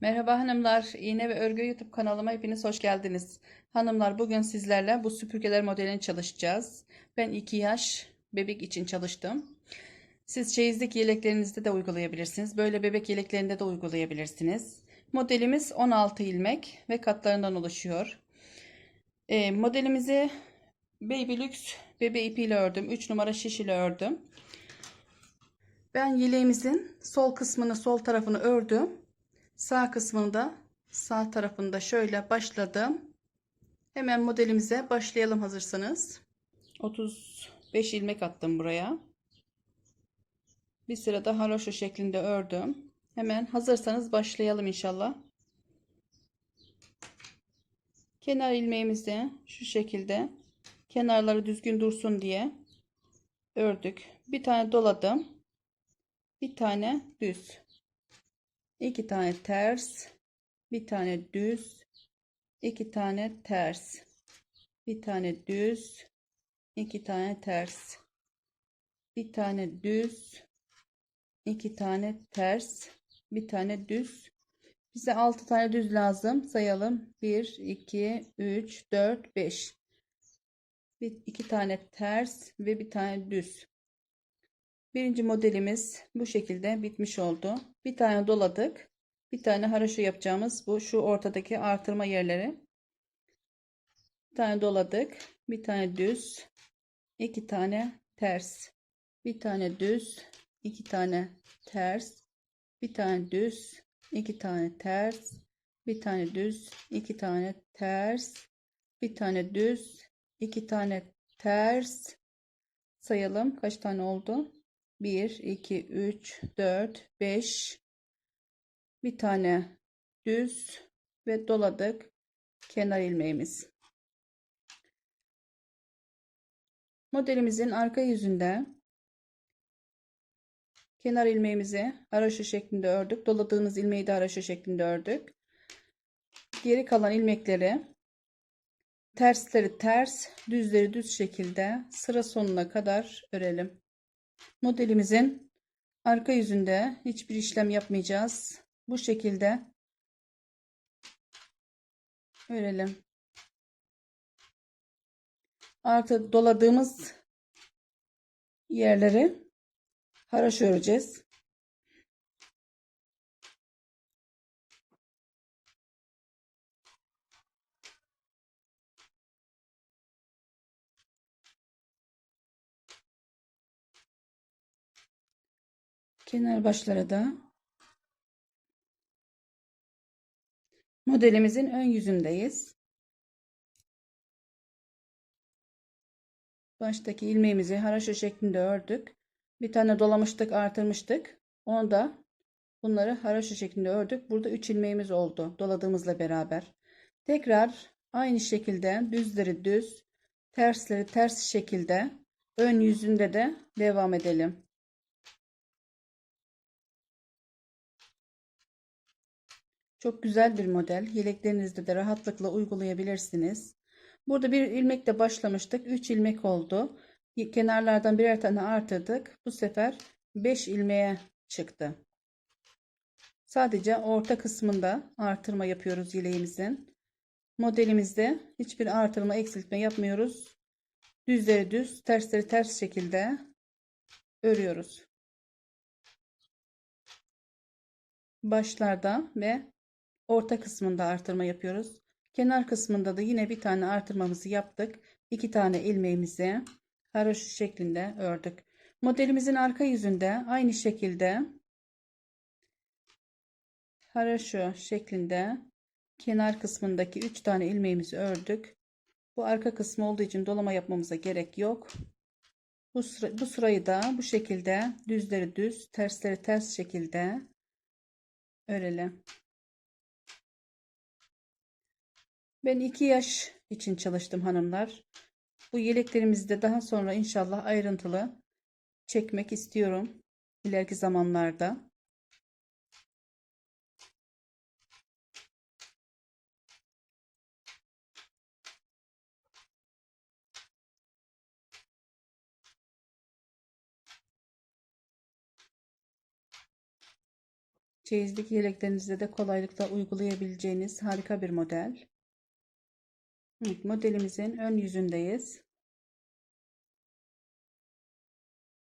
Merhaba hanımlar, İğne ve Örgü YouTube kanalıma hepiniz hoş geldiniz. Hanımlar bugün sizlerle bu süpürgeler modelini çalışacağız. Ben 2 yaş bebek için çalıştım. Siz çeyizlik yeleklerinizde de uygulayabilirsiniz. Böyle bebek yeleklerinde de uygulayabilirsiniz. Modelimiz 16 ilmek ve katlarından oluşuyor. E, modelimizi Baby Lux bebe ipiyle ördüm. 3 numara şiş ile ördüm. Ben yeleğimizin sol kısmını sol tarafını ördüm. Sağ kısmında sağ tarafında şöyle başladım. Hemen modelimize başlayalım hazırsanız. 35 ilmek attım buraya. Bir sırada haroşa şeklinde ördüm. Hemen hazırsanız başlayalım inşallah. Kenar ilmeğimizi şu şekilde kenarları düzgün dursun diye ördük. Bir tane doladım. Bir tane düz iki tane ters, bir tane düz, iki tane ters, bir tane düz, iki tane ters, bir tane düz, iki tane ters, bir tane düz. Bize 6 tane düz lazım. Sayalım. 1, 2, 3, 4, 5. Bir, iki tane ters ve bir tane düz. Birinci modelimiz bu şekilde bitmiş oldu. Bir tane doladık. Bir tane haraşo yapacağımız bu şu ortadaki artırma yerleri. Bir tane doladık. Bir tane düz. iki tane ters. Bir tane düz. iki tane ters. Bir tane düz. iki tane ters. Bir tane düz. iki tane ters. Bir tane düz. iki tane ters. Sayalım kaç tane oldu? 1, 2, 3, 4, 5. Bir tane düz ve doladık kenar ilmeğimiz. Modelimizin arka yüzünde kenar ilmeğimizi haraşo şeklinde ördük. Doladığımız ilmeği de haraşo şeklinde ördük. Geri kalan ilmekleri tersleri ters, düzleri düz şekilde sıra sonuna kadar örelim. Modelimizin arka yüzünde hiçbir işlem yapmayacağız. Bu şekilde örelim. Artı doladığımız yerleri haraş öreceğiz. Kenar başları da modelimizin ön yüzündeyiz. Baştaki ilmeğimizi haraşo şeklinde ördük. Bir tane dolamıştık, artırmıştık. Onu da bunları haraşo şeklinde ördük. Burada 3 ilmeğimiz oldu doladığımızla beraber. Tekrar aynı şekilde düzleri düz, tersleri ters şekilde ön yüzünde de devam edelim. Çok güzel bir model. Yeleklerinizde de rahatlıkla uygulayabilirsiniz. Burada bir ilmekle başlamıştık. 3 ilmek oldu. Kenarlardan birer tane artırdık. Bu sefer 5 ilmeğe çıktı. Sadece orta kısmında artırma yapıyoruz yeleğimizin. Modelimizde hiçbir artırma eksiltme yapmıyoruz. Düzleri düz, tersleri ters şekilde örüyoruz. Başlarda ve orta kısmında artırma yapıyoruz. Kenar kısmında da yine bir tane artırmamızı yaptık. İki tane ilmeğimizi haroşa şeklinde ördük. Modelimizin arka yüzünde aynı şekilde haroşa şeklinde kenar kısmındaki 3 tane ilmeğimizi ördük. Bu arka kısmı olduğu için dolama yapmamıza gerek yok. Bu, sıra, bu sırayı da bu şekilde düzleri düz, tersleri ters şekilde örelim. Ben 2 yaş için çalıştım hanımlar. Bu yeleklerimizi de daha sonra inşallah ayrıntılı çekmek istiyorum ileriki zamanlarda. Çeyizlik yeleklerinizde de kolaylıkla uygulayabileceğiniz harika bir model. Evet, modelimizin ön yüzündeyiz.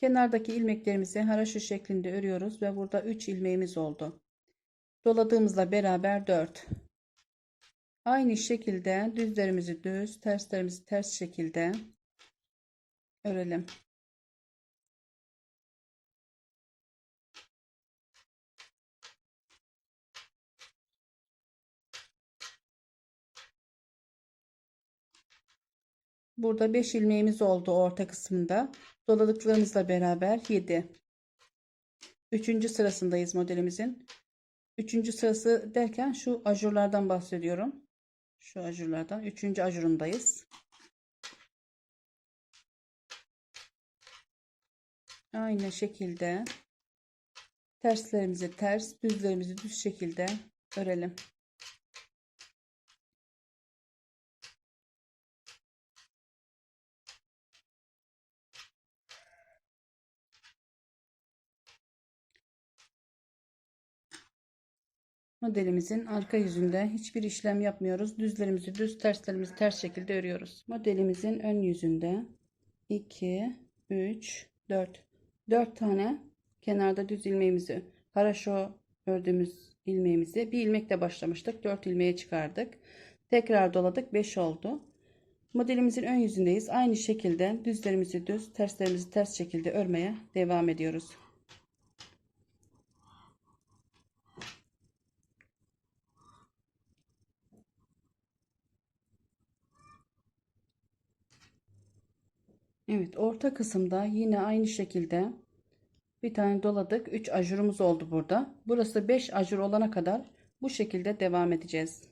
Kenardaki ilmeklerimizi haraşo şeklinde örüyoruz ve burada 3 ilmeğimiz oldu. Doladığımızla beraber 4. Aynı şekilde düzlerimizi düz, terslerimizi ters şekilde örelim. Burada 5 ilmeğimiz oldu orta kısmında. Doladıklarımızla beraber 7. Üçüncü sırasındayız modelimizin. Üçüncü sırası derken şu ajurlardan bahsediyorum. Şu ajurlardan. Üçüncü ajurundayız. Aynı şekilde terslerimizi ters, düzlerimizi düz şekilde örelim. Modelimizin arka yüzünde hiçbir işlem yapmıyoruz. Düzlerimizi düz, terslerimizi ters şekilde örüyoruz. Modelimizin ön yüzünde 2, 3, 4. 4 tane kenarda düz ilmeğimizi, haraşo ördüğümüz ilmeğimizi bir ilmekle başlamıştık. 4 ilmeğe çıkardık. Tekrar doladık. 5 oldu. Modelimizin ön yüzündeyiz. Aynı şekilde düzlerimizi düz, terslerimizi ters şekilde örmeye devam ediyoruz. Evet orta kısımda yine aynı şekilde bir tane doladık. 3 ajurumuz oldu burada. Burası 5 ajur olana kadar bu şekilde devam edeceğiz.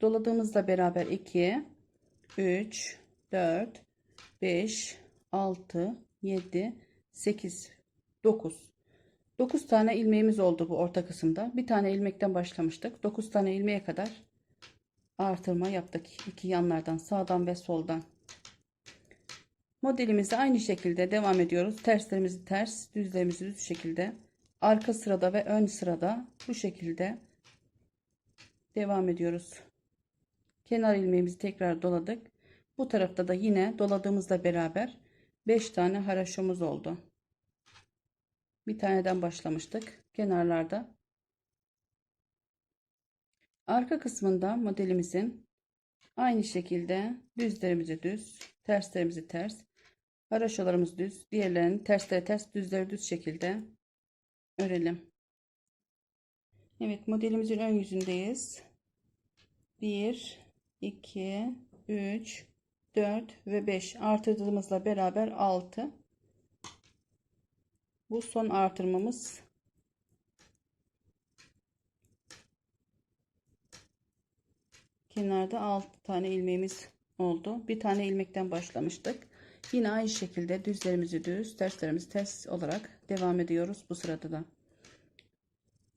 Doladığımızla beraber 2 3 4 5 6 7 8 9 9 tane ilmeğimiz oldu bu orta kısımda. Bir tane ilmekten başlamıştık. 9 tane ilmeğe kadar artırma yaptık. İki yanlardan sağdan ve soldan Modelimizi aynı şekilde devam ediyoruz. Terslerimizi ters, düzlerimizi düz şekilde. Arka sırada ve ön sırada bu şekilde devam ediyoruz. Kenar ilmeğimizi tekrar doladık. Bu tarafta da yine doladığımızla beraber 5 tane haraşomuz oldu. Bir taneden başlamıştık kenarlarda. Arka kısmında modelimizin aynı şekilde düzlerimizi düz, terslerimizi ters, Haraşolarımız düz. Diğerlerini tersleri ters, düzleri düz şekilde örelim. Evet modelimizin ön yüzündeyiz. 1, 2, 3, 4 ve 5 artırdığımızla beraber 6. Bu son artırmamız. Kenarda 6 tane ilmeğimiz oldu. Bir tane ilmekten başlamıştık. Yine aynı şekilde düzlerimizi düz, terslerimizi ters olarak devam ediyoruz bu sırada da.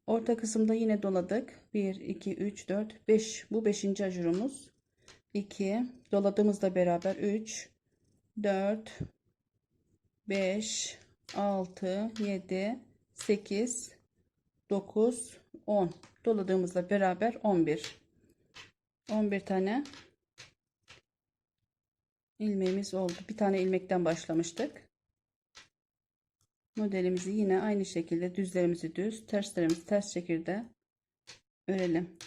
Orta kısımda yine doladık. 1, 2, 3, 4, 5. Bu 5. ajurumuz. 2. Doladığımızla beraber 3, 4, 5, 6, 7, 8, 9, 10. Doladığımızla beraber 11. 11 tane ilmeğimiz oldu. Bir tane ilmekten başlamıştık. Modelimizi yine aynı şekilde düzlerimizi düz, terslerimizi ters şekilde örelim.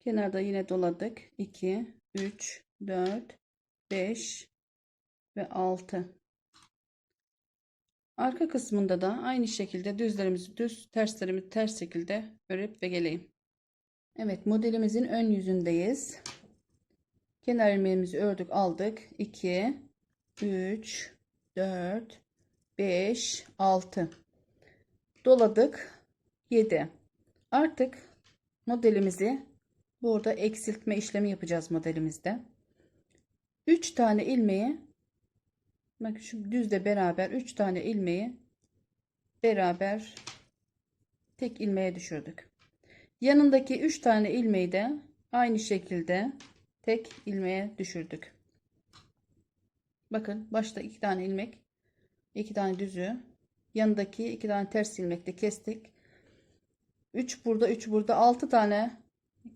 Kenarda yine doladık. 2, 3, 4, 5 ve 6. Arka kısmında da aynı şekilde düzlerimizi düz, terslerimizi ters şekilde örüp ve geleyim. Evet modelimizin ön yüzündeyiz. Kenar ilmeğimizi ördük aldık. 2, 3, 4, 5, 6. Doladık. 7. Artık modelimizi burada eksiltme işlemi yapacağız modelimizde. 3 tane ilmeği Bakın şu düzle beraber 3 tane ilmeği beraber tek ilmeğe düşürdük. Yanındaki 3 tane ilmeği de aynı şekilde tek ilmeğe düşürdük. Bakın başta iki tane ilmek, iki tane düzü, yanındaki iki tane ters ilmekle kestik. 3 burada, 3 burada, 6 tane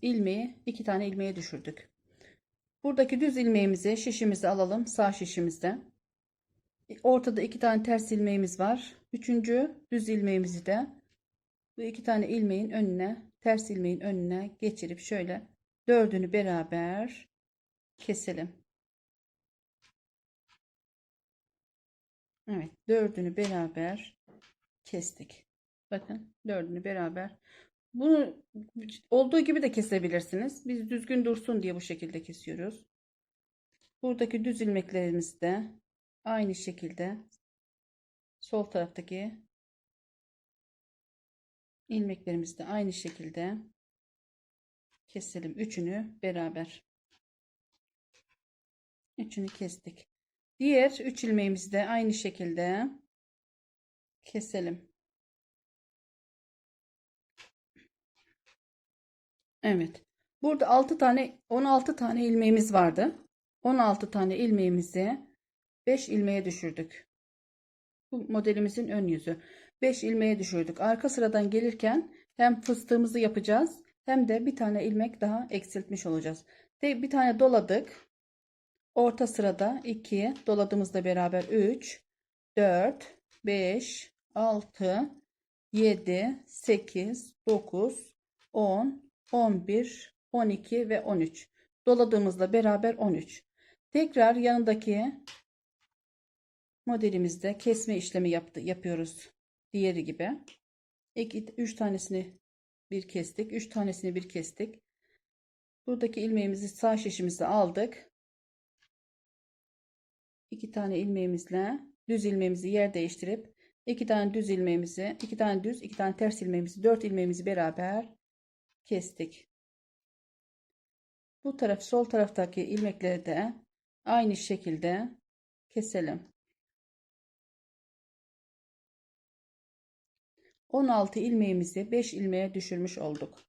ilmeği, 2 tane ilmeğe düşürdük. Buradaki düz ilmeğimizi, şişimizi alalım, sağ şişimizde. Ortada iki tane ters ilmeğimiz var. Üçüncü düz ilmeğimizi de bu iki tane ilmeğin önüne, ters ilmeğin önüne geçirip şöyle dördünü beraber keselim. Evet, dördünü beraber kestik. Bakın dördünü beraber. Bunu olduğu gibi de kesebilirsiniz. Biz düzgün dursun diye bu şekilde kesiyoruz. Buradaki düz ilmeklerimizi de aynı şekilde sol taraftaki ilmeklerimizi de aynı şekilde keselim. Üçünü beraber. Üçünü kestik. Diğer üç ilmeğimizi de aynı şekilde keselim. Evet. Burada 6 tane 16 tane ilmeğimiz vardı. 16 tane ilmeğimizi 5 ilmeğe düşürdük. Bu modelimizin ön yüzü. 5 ilmeğe düşürdük. Arka sıradan gelirken hem fıstığımızı yapacağız hem de bir tane ilmek daha eksiltmiş olacağız. Bir tane doladık. Orta sırada 2 doladığımızda beraber 3 4 5 6 7 8 9 10 11 12 ve 13 doladığımızda beraber 13 tekrar yanındaki modelimizde kesme işlemi yaptı, yapıyoruz diğeri gibi 2 3 tanesini bir kestik 3 tanesini bir kestik buradaki ilmeğimizi sağ şişimize aldık iki tane ilmeğimizle düz ilmeğimizi yer değiştirip iki tane düz ilmeğimizi iki tane düz iki tane ters ilmeğimizi dört ilmeğimizi beraber kestik. Bu taraf sol taraftaki ilmekleri de aynı şekilde keselim. 16 ilmeğimizi 5 ilmeğe düşürmüş olduk.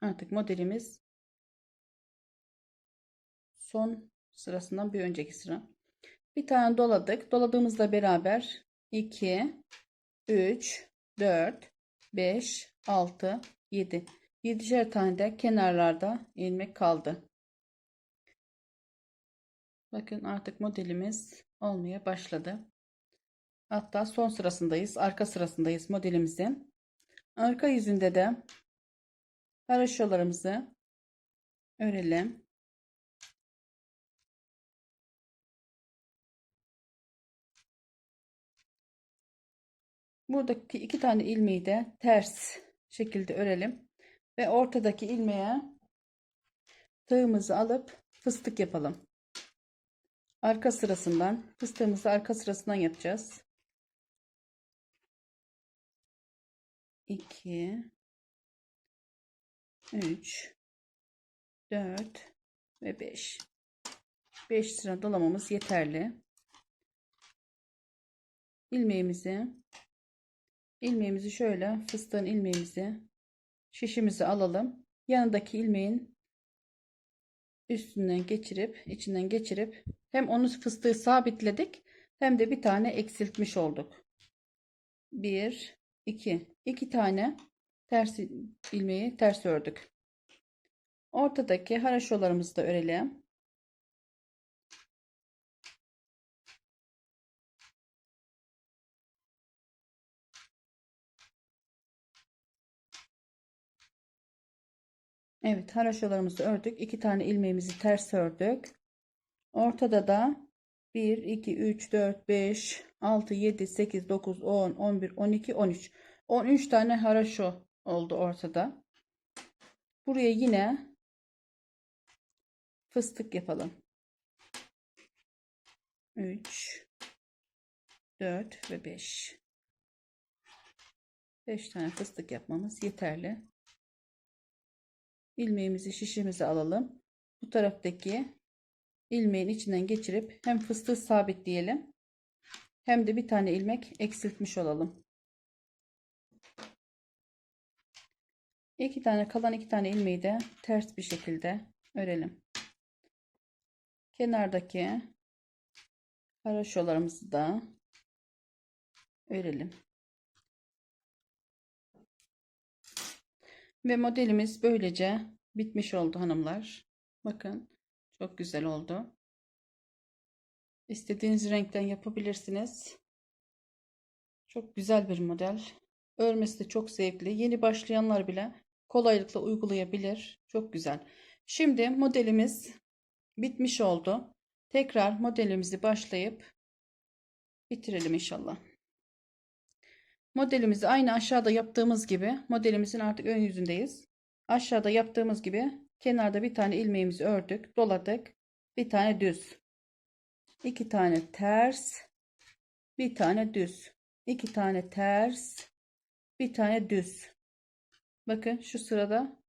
Artık modelimiz son sırasından bir önceki sıra. Bir tane doladık. Doladığımızda beraber 2 3 4 5 6 7 7'şer tane de kenarlarda ilmek kaldı. Bakın artık modelimiz olmaya başladı. Hatta son sırasındayız. Arka sırasındayız modelimizin. Arka yüzünde de haroşalarımızı örelim. Buradaki iki tane ilmeği de ters şekilde örelim. Ve ortadaki ilmeğe tığımızı alıp fıstık yapalım. Arka sırasından fıstığımızı arka sırasından yapacağız. 2 3 4 ve 5 5 sıra dolamamız yeterli. ilmeğimizi ilmeğimizi şöyle fıstığın ilmeğimizi şişimizi alalım. Yanındaki ilmeğin üstünden geçirip içinden geçirip hem onu fıstığı sabitledik hem de bir tane eksiltmiş olduk. 1 2 2 tane ters ilmeği ters ördük. Ortadaki haraşolarımızı da örelim. Evet haraşolarımızı ördük. 2 tane ilmeğimizi ters ördük. Ortada da 1, 2, 3, 4, 5, 6, 7, 8, 9, 10, 11, 12, 13. 13 tane haraşo oldu ortada. Buraya yine fıstık yapalım. 3, 4 ve 5. 5 tane fıstık yapmamız yeterli ilmeğimizi şişimize alalım. Bu taraftaki ilmeğin içinden geçirip hem fıstığı sabitleyelim hem de bir tane ilmek eksiltmiş olalım. İki tane kalan iki tane ilmeği de ters bir şekilde örelim. kenardaki haroşolarımızı da örelim. Ve modelimiz böylece bitmiş oldu hanımlar. Bakın çok güzel oldu. İstediğiniz renkten yapabilirsiniz. Çok güzel bir model. Örmesi de çok zevkli. Yeni başlayanlar bile kolaylıkla uygulayabilir. Çok güzel. Şimdi modelimiz bitmiş oldu. Tekrar modelimizi başlayıp bitirelim inşallah. Modelimizi aynı aşağıda yaptığımız gibi modelimizin artık ön yüzündeyiz. Aşağıda yaptığımız gibi kenarda bir tane ilmeğimizi ördük, doladık. Bir tane düz. iki tane ters, bir tane düz. iki tane ters, bir tane düz. Bakın şu sırada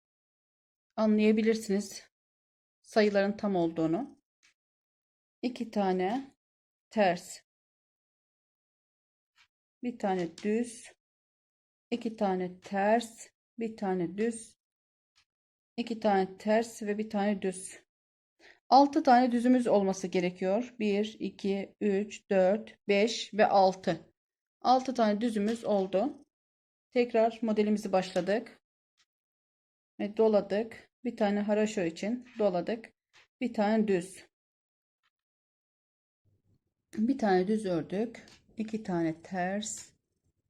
anlayabilirsiniz sayıların tam olduğunu. iki tane ters, bir tane düz, iki tane ters, bir tane düz, iki tane ters ve bir tane düz. 6 tane düzümüz olması gerekiyor. 1, 2, 3, 4, 5 ve 6. 6 tane düzümüz oldu. Tekrar modelimizi başladık. Ve doladık. Bir tane haraşo için doladık. Bir tane düz. Bir tane düz ördük. iki tane ters.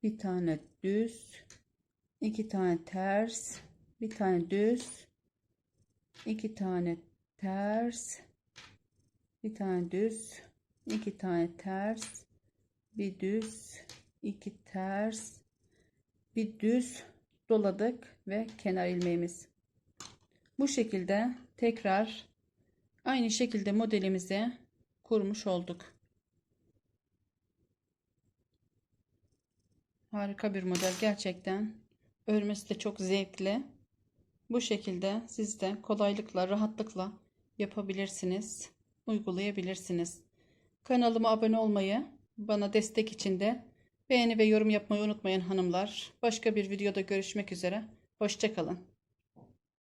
Bir tane düz. iki tane ters. Bir tane düz. İki tane ters. Bir tane düz. iki tane ters. Bir düz. iki ters. Bir düz doladık ve kenar ilmeğimiz. Bu şekilde tekrar aynı şekilde modelimizi kurmuş olduk. Harika bir model gerçekten. Örmesi de çok zevkli. Bu şekilde siz de kolaylıkla, rahatlıkla yapabilirsiniz, uygulayabilirsiniz. Kanalıma abone olmayı, bana destek için de beğeni ve yorum yapmayı unutmayın hanımlar. Başka bir videoda görüşmek üzere. Hoşçakalın.